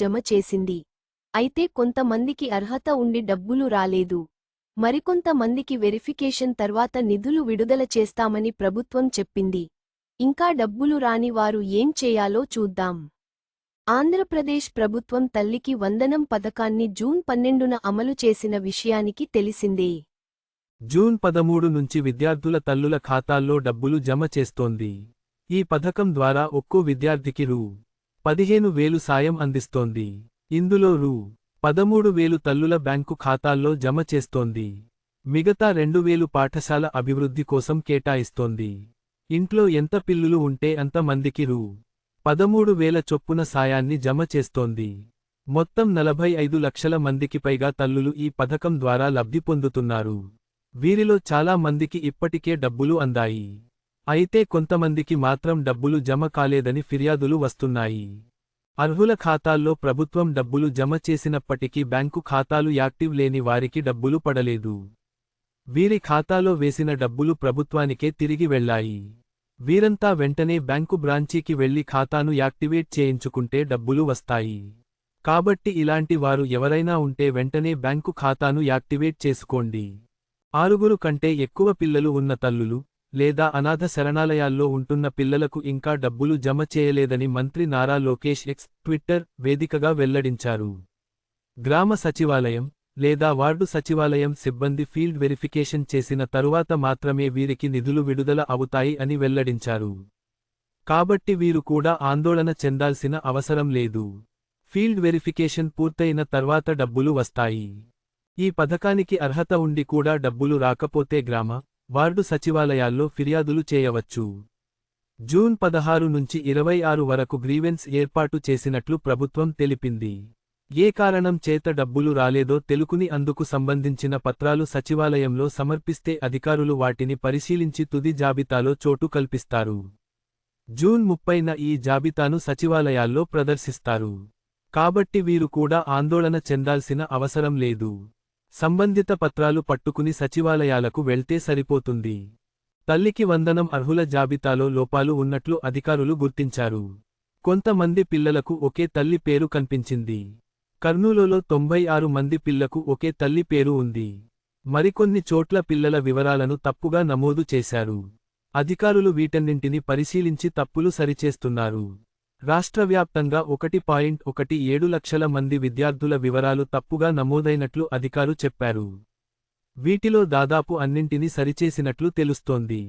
జమ చేసింది. అయితే కొంతమందికి అర్హత ఉండి డబ్బులు రాలేదు. మరికొంతమందికి వెరిఫికేషన్ తర్వాత నిధులు విడుదల చేస్తామని ప్రభుత్వం చెప్పింది. ఇంకా డబ్బులు రాని వారు ఏం చేయాలో చూద్దాం. ఆంధ్రప్రదేశ్ ప్రభుత్వం తల్లికి వందనం పథకాన్ని జూన్ పన్నెండున అమలు చేసిన విషయానికి తెలిసిందే. జూన్ పదమూడు నుంచి విద్యార్థుల తల్లుల ఖాతాల్లో డబ్బులు జమ చేస్తోంది. ఈ పథకం ద్వారా ఒక్కో విద్యార్థికి రూ. పదిహేను వేలు సాయం అందిస్తోంది. ఇందులో రూ. పదమూడు వేలు తల్లుల బ్యాంకు ఖాతాల్లో జమ చేస్తోంది. మిగతా రెండు వేలు పాఠశాల అభివృద్ధి కోసం కేటాయిస్తోంది. ఇంట్లో ఎంత పిల్లులు ఉంటే అంత మందికి రూ. పదమూడు వేల చొప్పున సాయాన్ని జమ చేస్తోంది. మొత్తం నలభై ఐదు లక్షల మందికి పైగా తల్లులు ఈ పథకం ద్వారా లబ్ధి పొందుతున్నారు. వీరిలో చాలా మందికి ఇప్పటికే డబ్బులు అందాయి. అయితే కొంతమందికి మాత్రం డబ్బులు జమ కాలేదని ఫిర్యాదులు వస్తున్నాయి. అర్హుల ఖాతాల్లో ప్రభుత్వం డబ్బులు జమ చేసినప్పటికీ బ్యాంకు ఖాతాలు యాక్టివ్ లేని వారికి డబ్బులు పడలేదు. వీరి ఖాతాలో వేసిన డబ్బులు ప్రభుత్వానికే తిరిగి వెళ్ళాయి వీరంతా వెంటనే బ్యాంకు బ్రాంచీకి వెళ్ళి ఖాతాను యాక్టివేట్ చేయించుకుంటే డబ్బులు వస్తాయి. కాబట్టి ఇలాంటి వారు ఎవరైనా ఉంటే వెంటనే బ్యాంకు ఖాతాను యాక్టివేట్ చేసుకోండి. ఆరుగురు కంటే ఎక్కువ పిల్లలు ఉన్న తల్లులు లేదా అనాథ శరణాలయాల్లో ఉంటున్న పిల్లలకు ఇంకా డబ్బులు జమ చేయలేదని మంత్రి నారా లోకేష్ ఎక్స్ ట్విట్టర్ వేదికగా వెల్లడించారు. గ్రామ సచివాలయం లేదా వార్డు సచివాలయం సిబ్బంది ఫీల్డ్ వెరిఫికేషన్ చేసిన తరువాత మాత్రమే వీరికి నిధులు విడుదల అవుతాయి అని వెల్లడించారు. కాబట్టి వీరు కూడా ఆందోళన చెందాల్సిన అవసరం లేదు. ఫీల్డ్ వెరిఫికేషన్ పూర్తయిన తర్వాత డబ్బులు వస్తాయి. ఈ పథకానికి అర్హత ఉండి కూడా డబ్బులు రాకపోతే గ్రామ వార్డు సచివాలయాల్లో ఫిర్యాదులు చేయవచ్చు. జూన్ పదహారు నుంచి ఇరవై ఆరు వరకు గ్రీవెన్స్ ఏర్పాటు చేసినట్లు ప్రభుత్వం తెలిపింది. ఏ కారణం చేత డబ్బులు రాలేదో తెలుకుని అందుకు సంబంధించిన పత్రాలు సచివాలయంలో సమర్పిస్తే అధికారులు వాటిని పరిశీలించి తుది జాబితాలో చోటు కల్పిస్తారు. జూన్ ముప్పైన ఈ జాబితాను సచివాలయాల్లో ప్రదర్శిస్తారు. కాబట్టి వీరు కూడా ఆందోళన చెందాల్సిన అవసరం లేదు. సంబంధిత పత్రాలు పట్టుకుని సచివాలయాలకు వెళ్తే సరిపోతుంది. తల్లికి వందనం అర్హుల జాబితాలో లోపాలు ఉన్నట్లు అధికారులు గుర్తించారు. కొంతమంది పిల్లలకు ఒకే తల్లి పేరు కనిపించింది. కర్నూలులో తొంభై ఆరు మంది పిల్లకు ఒకే తల్లి పేరు ఉంది. మరికొన్ని చోట్ల పిల్లల వివరాలను తప్పుగా నమోదు చేశారు. అధికారులు వీటన్నింటిని పరిశీలించి తప్పులు సరిచేస్తున్నారు. రాష్ట్ర వ్యాప్తంగా ఒకటి పాయింట్ ఒకటి ఏడు లక్షల మంది విద్యార్థుల వివరాలు తప్పుగా నమోదైనట్లు అధికారు చెప్పారు. వీటిలో దాదాపు అన్నింటినీ సరిచేసినట్లు తెలుస్తోంది.